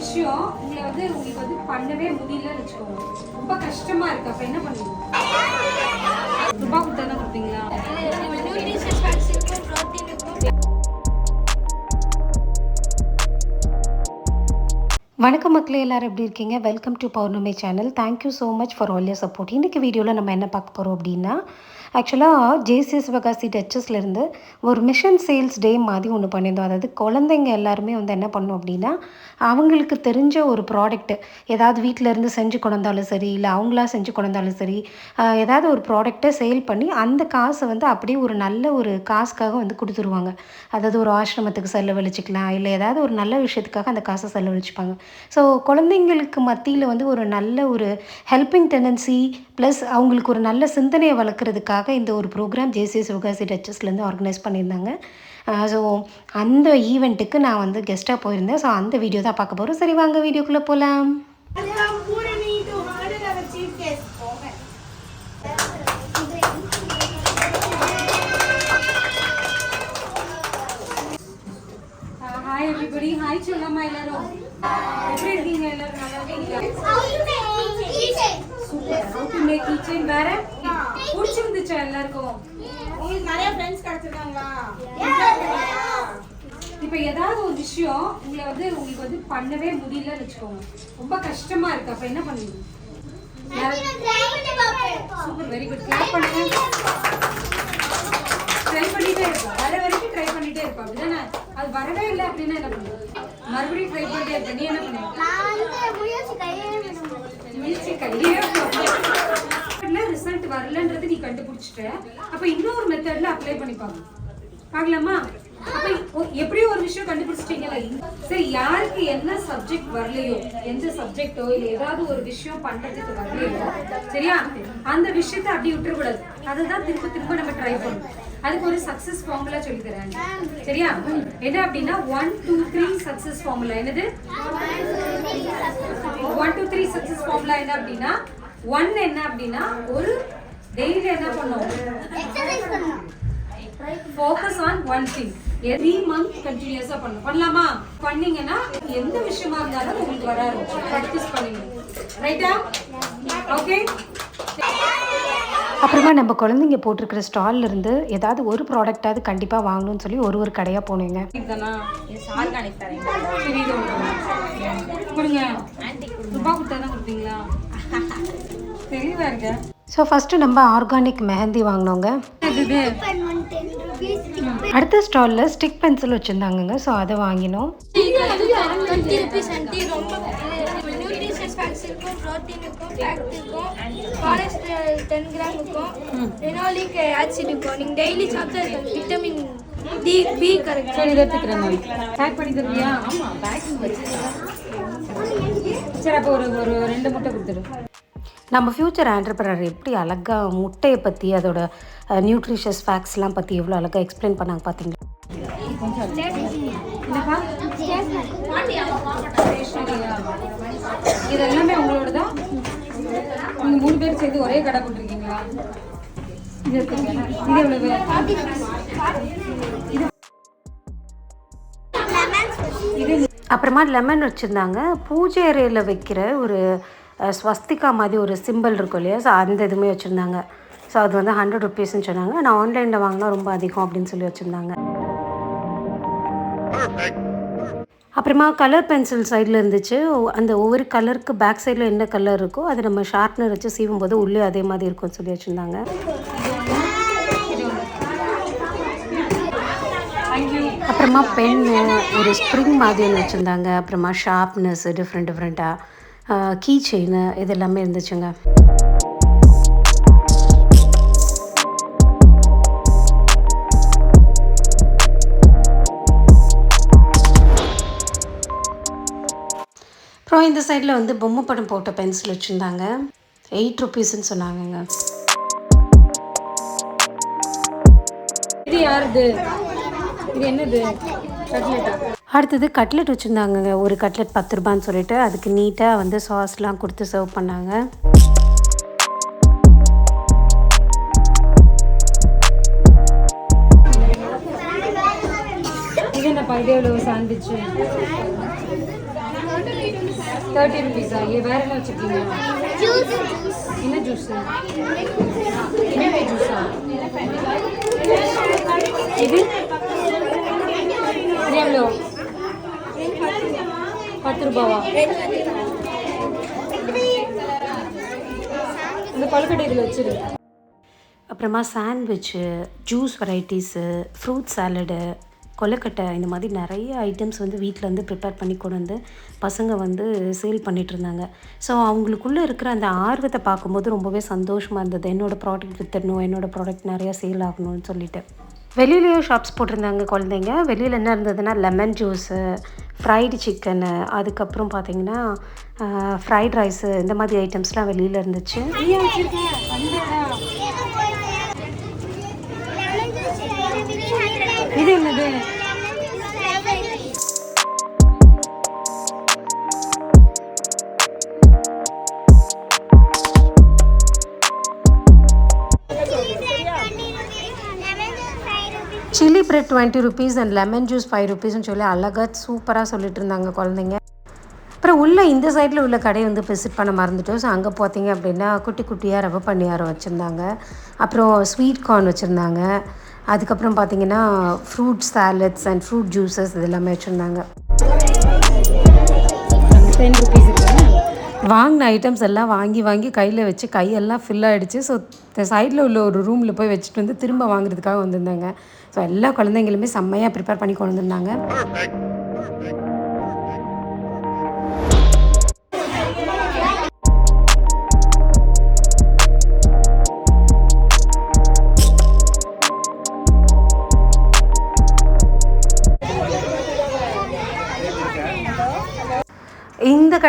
விஷயம் உங்களை வந்து உங்களுக்கு வந்து பண்ணவே முடியலன்னு வச்சுக்கோங்க. ரொம்ப கஷ்டமா இருக்கு. அப்ப என்ன பண்ணுவீங்க? ரூபா கொடுத்தா கொடுப்பீங்களா? வணக்கம் மக்களே எல்லோரும் எப்படி இருக்கீங்க? Welcome to Pournami channel thank you so much for all your support இன்றைக்கி வீடியோவில் நம்ம என்ன பார்க்க போகிறோம் அப்படின்னா ஆக்சுவலாக ஜேசிஎஸ் வகாசி டச்சஸ்லேருந்து ஒரு மிஷன் சேல்ஸ் டே மாதிரி ஒன்று பண்ணியிருந்தோம். அதாவது குழந்தைங்க எல்லாருமே வந்து என்ன பண்ணோம் அப்படின்னா அவங்களுக்கு தெரிஞ்ச ஒரு ப்ராடக்ட்டு ஏதாவது வீட்டில் இருந்து செஞ்சு கொண்டாலும் சரி இல்லை அவங்களா செஞ்சு கொண்டாலும் சரி ஏதாவது ஒரு ப்ராடக்ட்டை சேல் பண்ணி அந்த காசை வந்து அப்படியே ஒரு நல்ல ஒரு காசுக்காக வந்து கொடுத்துருவாங்க. அதாவது ஒரு ஆசிரமத்துக்கு செலவழிச்சிக்கலாம் இல்லை ஏதாவது ஒரு நல்ல விஷயத்துக்காக அந்த காசை செலவழிச்சுப்பாங்க. ஸோ குழந்தைங்களுக்கு மத்தியில் வந்து ஒரு நல்ல ஒரு ஹெல்பிங் டெண்டன்சி ப்ளஸ் அவங்களுக்கு ஒரு நல்ல சிந்தனையை வளர்க்குறதுக்காக இந்த ஒரு ப்ரோக்ராம் ஜேசி சிவகாசி டச்சஸ்லேருந்து ஆர்கனைஸ் பண்ணியிருந்தாங்க. ஸோ அந்த ஈவெண்ட்டுக்கு நான் வந்து கெஸ்ட்டாக போயிருந்தேன். ஸோ அந்த வீடியோ தான் பார்க்க போகிறோம் சரி வாங்க வீடியோக்குள்ளே போகலாம் ஹாய் எவ்ரிபடி ஹாய் சொல்லம்மா எல்லாரும். எப்படி இருக்கீங்க எல்லாரும்? நல்லா இருக்கீங்களா? சூப்பர் மேக் கிச்சன் வேற பிடிச்சிருந்துச்சா எல்லாருக்கும்? உங்களுக்கு நிறைய ஃப்ரெண்ட்ஸ் கிடைச்சிருக்காங்களா? இப்போ ஏதாவது ஒரு விஷயம் உங்களை வந்து உங்களுக்கு வந்து பண்ணவே முடியலன்னு வச்சுக்கோங்க. ரொம்ப கஷ்டமா இருக்கு. அப்ப என்ன பண்ணுவீங்க? சூப்பர் வெரி குட் கிளாப் பண்ணுங்க. ட்ரை பண்ணிட்டே இருப்போம். வர வரைக்கும் ட்ரை பண்ணிட்டே இருப்போம். அப்படிதானே? அது வரவே இல்லை அப்படின்னா என்ன பண்ணுவோம் மறுபடியும் ட்ரை பண்ணிட்டே இருப்பேன் நீ என்ன பண்ணுவ ரிசல்ட் வரலன்றது நீ கண்டுபிடிச்சிட்ட. அப்ப இன்னொரு மெத்தட்ல அப்ளை பண்ணிப்பாங்க பார்க்கலாமா. அப்ப எப்படியோ ஒரு விஷயம் கண்டுபிடிச்சிட்டீங்களா சரி யாருக்கு என்ன சப்ஜெக்ட் வரலையோ எந்த சப்ஜெக்டோ இல்ல ஏதாவது ஒரு விஷயம் பண்றதுக்கு வரலையோ சரியா? அந்த விஷயத்த அப்படி விட்டுறக்கூடாது. அதுதான் திரும்ப திரும்ப நம்ம ட்ரை பண்ணணும். அதுக்கு ஒரு சக்சஸ் ஃபார்முலா சொல்லி தராங்க சரியா? என்ன அப்படின்னா one two three success formula என்னது? One two three success formula என்ன அப்படின்னா ஒன் என்ன அப்படின்னா ஒரு டெய்லி என்ன பண்ணும்? Focus on one thing three month கண்டினியூஸா பண்ணணும் பண்ணலாமா? பண்ணீங்கன்னா எந்த விஷயமா இருந்தாலும் உங்களுக்கு வராது. ப்ராக்டிஸ் பண்ணுங்க. ரைட்டா ஓகே அப்புறமா நம்ம குழந்தைங்க போட்டிருக்கிற ஸ்டால்ல இருந்து ஏதாவது ஒரு ப்ராடக்டாவது கண்டிப்பாக வாங்கணும்னு சொல்லி ஒரு ஒரு கடையாக போனேங்க. இதுதானா? ஆர்கானிக் தரேன். ரூபா கொடுத்தா தான் கொடுப்பீங்களா? தெரியவா இருக்க. ஸோ ஃபஸ்ட்டு நம்ம ஆர்கானிக் மெஹந்தி வாங்கினோங்க. அடுத்த ஸ்டாலில் ஸ்டிக் பென்சில் வச்சுருந்தாங்கங்க ஸோ அதை வாங்கினோம். சரி எடுத்துக்கிறேன் பேக் பண்ணி தருவியா? சரி அப்போ ஒரு ஒரு ரெண்டு முட்டை கொடுத்துரு நம்ம ஃப்யூச்சர் ஆண்டர்பிரனர் எப்படி அழகாக முட்டையை பற்றி அதோட நியூட்ரிஷியஸ் ஃபேக்ட்ஸ்லாம் பற்றி எவ்வளோ அழகாக எக்ஸ்பிளைன் பண்ணாங்க பார்த்தீங்களா இது எல்லாமே உங்களோட தான் நீங்க மூணு பேர் சேர்ந்து ஒரே கடை போட்டிருக்கீங்களா? இது. இது எவ்வளவு இது அப்புறமா லெமன் வச்சுருந்தாங்க. பூஜை அறையில் வைக்கிற ஒரு ஸ்வஸ்திகா மாதிரி ஒரு சிம்பிள் இருக்கும் இல்லையா? ஸோ அந்த இதுவுமே வச்சுருந்தாங்க. ஸோ அது வந்து ஹண்ட்ரட் ருபீஸ்னு சொன்னாங்க. நான் ஆன்லைனில் வாங்கினா ரொம்ப அதிகம் அப்படின்னு சொல்லி வச்சுருந்தாங்க. அப்புறமா கலர் பென்சில் சைடில் இருந்துச்சு. அந்த ஒவ்வொரு கலருக்கு பேக் சைடில் என்ன கலர் இருக்கோ அதை நம்ம ஷார்ப்னர் வச்சு சீவும் போது உள்ளே அதே மாதிரி இருக்கும்னு சொல்லி வச்சுருந்தாங்க தேங்க்யூ அப்புறமா பென்னு ஒரு ஸ்ப்ரிங் மாதிரி ஒன்று வச்சுருந்தாங்க. அப்புறமா ஷார்ப்னஸ் டிஃப்ரெண்ட் டிஃப்ரெண்ட்டாக கீ செயின் இது எல்லாமே இருந்துச்சுங்க. அப்புறம் இந்த சைடில் வந்து பொம்மை படம் போட்ட பென்சில் வச்சுருந்தாங்க. எயிட் ருபீஸ்ன்னு சொன்னாங்கங்க. இது யாருது? இது என்னது? கட்லெட்டா அடுத்தது கட்லெட் வச்சுருந்தாங்கங்க. ஒரு கட்லெட் பத்து ரூபான்னு சொல்லிட்டு அதுக்கு நீட்டாக வந்து சாஸ்லாம் கொடுத்து சர்வ் பண்ணாங்க. இது என்னப்பா? இது எவ்வளவு சாண்ட்விச் தேர்ட்டி ருபீஸா ஏ வேற என்ன வச்சுருக்கீங்க? என்ன ஜூஸ் என்ன ஜூஸா இது? இது பத்து ரூபாவா? இந்த கொழுக்கட்டை இதில் வச்சிரு. அப்புறமா sandwich juice varieties fruit salad கொழுக்கட்டை இந்த மாதிரி நிறைய ஐட்டம்ஸ் வந்து வீட்டில் வந்து ப்ரிப்பேர் பண்ணி கொண்டு வந்து பசங்க வந்து சேல் பண்ணிகிட்டு இருந்தாங்க. ஸோ அவங்களுக்குள்ளே இருக்கிற அந்த ஆர்வத்தை பார்க்கும்போது ரொம்பவே சந்தோஷமாக இருந்தது. என்னோடய ப்ராடக்ட் வித்துடணும் என்னோடய ப்ராடக்ட் நிறையா சேல் ஆகணும்னு சொல்லிட்டு. வெளியிலேயும் ஷாப்ஸ் போட்டிருந்தாங்க குழந்தைங்க. வெளியில் என்ன இருந்ததுன்னா லெமன் ஜூஸு ஃப்ரைடு சிக்கனு அதுக்கப்புறம் பார்த்தீங்கன்னா ஃப்ரைட் ரைஸு இந்த மாதிரி ஐட்டம்ஸ்லாம் வெளியில் இருந்துச்சு. Chilli bread twenty rupees and lemon juice five ருபீஸ்னு சொல்லி அழகாக சூப்பராக சொல்லிட்டு இருந்தாங்க குழந்தைங்க. அப்புறம் உள்ள இந்த சைடில் உள்ள கடையை வந்து விசிட் பண்ண மறந்துட்டோம். ஸோ அங்கே பார்த்தீங்க அப்படின்னா குட்டி குட்டியாக ரவை பணியாரம் வச்சுருந்தாங்க. அப்புறம் ஸ்வீட் கார்ன் வச்சுருந்தாங்க. அதுக்கப்புறம் பார்த்தீங்கன்னா fruit salads and fruit juices இது எல்லாமே வச்சுருந்தாங்க. டென் ருபீஸ் வாங்கின ஐட்டம்ஸ் எல்லாம் வாங்கி வாங்கி கையில் வச்சு கையெல்லாம் ஃபில் ஆகிடுச்சு ஸோ சைடில் உள்ள ஒரு ரூமில் போய் வச்சுட்டு வந்து திரும்ப வாங்குறதுக்காக வந்திருந்தாங்க. ஸோ எல்லா குழந்தைங்களுமே செம்மையாக ப்ரிப்பேர் பண்ணி கொண்டு வந்திருந்தாங்க.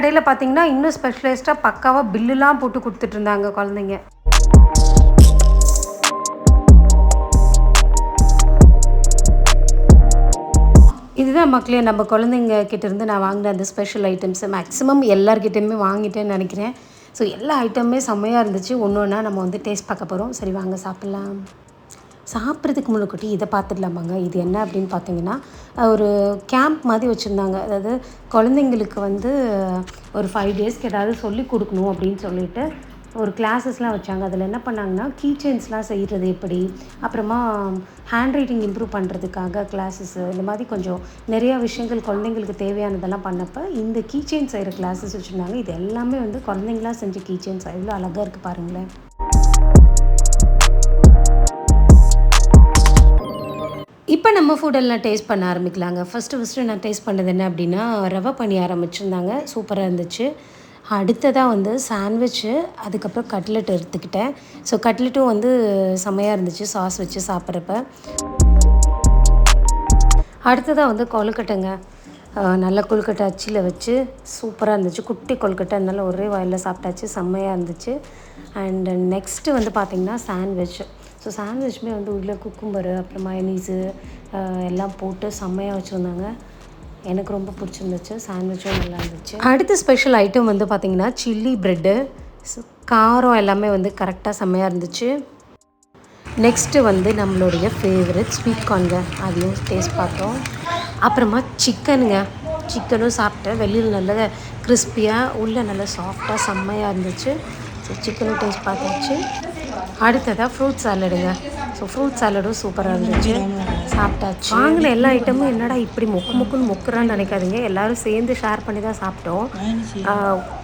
கடையில் பார்த்தீங்கன்னா இன்னும் ஸ்பெஷலைஸ்டாக பக்காவாக பில்லுலாம் போட்டு கொடுத்துட்டு இருந்தாங்க குழந்தைங்க. இதுதான் மக்களே நம்ம குழந்தைங்க கிட்டேருந்து நான் வாங்கின அந்த ஸ்பெஷல் ஐட்டம்ஸ் மேக்ஸிமம் எல்லார்கிட்டயுமே வாங்கிட்டேன்னு நினைக்கிறேன். ஸோ எல்லா ஐட்டமுமே செம்மையாக இருந்துச்சு. ஒன்று ஒன்றா நம்ம வந்து டேஸ்ட் பார்க்க போகிறோம் சரி வாங்க சாப்பிட்லாம். சாப்பிட்றதுக்கு முன்னாடி இதை பார்த்துடலாமாங்க? இது என்ன அப்படின்னு பார்த்தீங்கன்னா ஒரு கேம்ப் மாதிரி வச்சுருந்தாங்க. அதாவது குழந்தைங்களுக்கு வந்து ஒரு ஃபைவ் டேஸ்க்கு ஏதாவது சொல்லி கொடுக்கணும் அப்படின்னு சொல்லிட்டு ஒரு கிளாஸஸ்லாம் வச்சாங்க. அதில் என்ன பண்ணாங்கன்னா கீச்செயின்ஸ்லாம் செய்கிறது எப்படி? அப்புறமா ஹேண்ட் ரைட்டிங் இம்ப்ரூவ் பண்ணுறதுக்காக கிளாஸஸ் இந்த மாதிரி கொஞ்சம் நிறையா விஷயங்கள் குழந்தைங்களுக்கு தேவையானதெல்லாம் பண்ணப்போ இந்த கீச்செயின் செய்கிற கிளாஸஸ் வச்சுருந்தாங்க. இது எல்லாமே வந்து குழந்தைங்களாம் செஞ்ச கீச்செயின்ஸ் எவ்வளோ அழகாக இருக்குது பாருங்களேன். இப்போ நம்ம ஃபுட்டெல்லாம் டேஸ்ட் பண்ண ஆரம்பிக்கலாங்க? ஃபஸ்ட்டு ஃபஸ்ட்டு நான் டேஸ்ட் பண்ணது என்ன அப்படின்னா ரவை பண்ணி ஆரம்பிச்சிருந்தாங்க. சூப்பராக இருந்துச்சு. அடுத்ததாக வந்து சாண்ட்விச்சு அதுக்கப்புறம் கட்லெட் எடுத்துக்கிட்டேன். ஸோ கட்லெட்டும் வந்து செமையாக இருந்துச்சு சாஸ் வச்சு சாப்பிட்றப்ப. அடுத்ததாக வந்து கொழுக்கட்டைங்க. நல்லா நல்ல கொழுக்கட்டை அச்சியில் வச்சு சூப்பராக இருந்துச்சு. குட்டி கொழுக்கட்டை அதனால ஒரே வாயில் சாப்பிட்டாச்சு. செம்மையாக இருந்துச்சு. அண்ட் நெக்ஸ்ட்டு வந்து பார்த்திங்கன்னா சாண்ட்விச் ஸோ சாண்ட்விச்சுமே வந்து உள்ள குக்கும்பரு அப்புறம் மயனீஸு எல்லாம் போட்டு செம்மையாக வச்சுருந்தாங்க. எனக்கு ரொம்ப பிடிச்சிருந்துச்சு. சாண்ட்விச்சும் நல்லா இருந்துச்சு. அடுத்த ஸ்பெஷல் ஐட்டம் வந்து பார்த்திங்கன்னா சில்லி ப்ரெட்டு காரம் எல்லாமே வந்து கரெக்டாக செம்மையாக இருந்துச்சு. நெக்ஸ்ட்டு வந்து நம்மளுடைய ஃபேவரட் ஸ்வீட் கார்னுங்க அதையும் டேஸ்ட் பார்த்தோம். அப்புறமா சிக்கனுங்க சிக்கனும் சாப்பிட்டேன். வெளியில் நல்ல கிறிஸ்பியாக உள்ளே நல்லா சாஃப்டாக செம்மையாக இருந்துச்சு. ஸோ சிக்கனும் டேஸ்ட் பார்த்தாச்சு. அடுத்ததாக ஃப்ரூட் சாலடுங்க ஸோ ஃப்ரூட் சாலடும் சூப்பராக இருந்துச்சு. சாப்பிட்டாச்சு. வாங்கின எல்லா ஐட்டமும் என்னடா இப்படி மொக்கு மொக்குன்னு மொக்குறான்னு நினைக்காதீங்க. எல்லாரும் சேர்ந்து ஷேர் பண்ணி தான் சாப்பிட்டோம்.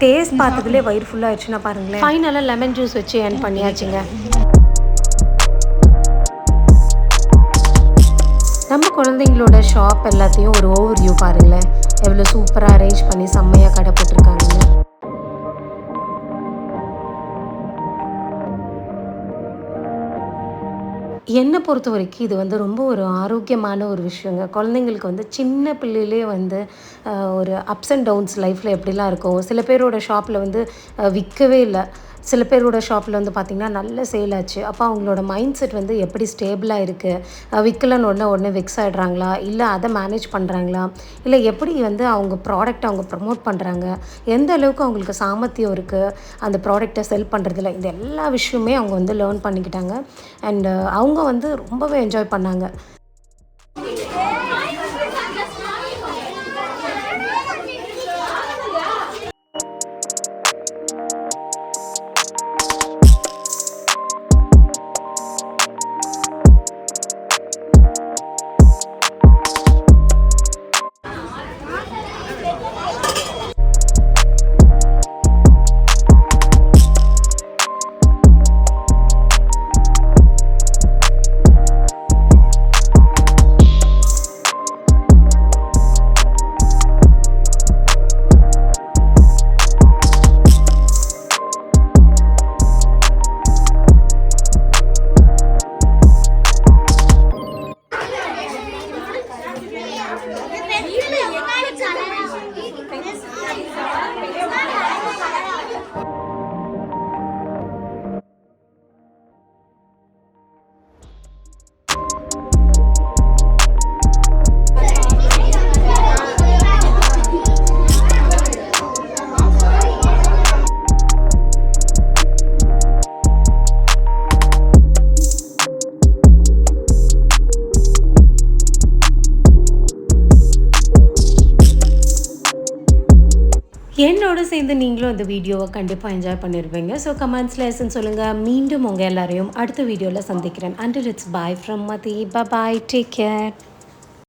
டேஸ்ட் பார்த்ததுலேயே வயிறு ஃபுல்லாகிடுச்சுன்னா பாருங்களேன். ஃபைனலாக லெமன் ஜூஸ் வச்சு ஏர்ன் பண்ணியாச்சுங்க. நம்ம குழந்தைங்களோட ஷாப் எல்லாத்தையும் ஒரு ஓவர் வியூ பாருங்களேன் எவ்வளோ சூப்பராக அரேஞ்ச் பண்ணி செம்மையாக கடை போட்டிருக்காங்கன்னு என்னை பொறுத்த வரைக்கும் இது வந்து ரொம்ப ஒரு ஆரோக்கியமான ஒரு விஷயங்க. குழந்தைங்களுக்கு வந்து சின்ன பிள்ளையிலே வந்து ஒரு அப்ஸ் அண்ட் டவுன்ஸ் லைஃப்பில் எப்படிலாம் இருக்கும் சில பேரோட ஷாப்பில் வந்து விற்கவே இல்லை. சில பேரோட ஷாப்பில் வந்து பார்த்திங்கன்னா நல்ல சேல் ஆச்சு. அப்போ அவங்களோட மைண்ட் செட் வந்து எப்படி ஸ்டேபிளாக இருக்குது விற்கலன்னு உடனே உடனே வெக்ஸ் ஆகிடுறாங்களா இல்லை அதை மேனேஜ் பண்ணுறாங்களா இல்லை எப்படி வந்து அவங்க ப்ராடக்ட் அவங்க ப்ரமோட் பண்ணுறாங்க எந்த அளவுக்கு அவங்களுக்கு சாமர்த்தியம் இருக்குது அந்த ப்ராடக்டை செல் பண்ணுறதுல இந்த எல்லா விஷயமே அவங்க வந்து லேர்ன் பண்ணிக்கிட்டாங்க. அண்டு அவங்க வந்து ரொம்பவே என்ஜாய் பண்ணாங்க. சேர்ந்து நீங்களும் இந்த வீடியோவை கண்டிப்பாக என்ஜாய் பண்ணியிருப்பீங்க ஸோ கமெண்ட்ஸில் எஸ்ன்னு சொல்லுங்கள் மீண்டும் உங்கள் எல்லாரையும் அடுத்த வீடியோவில் சந்திக்கிறேன். Until it's bye from Mathi bye take care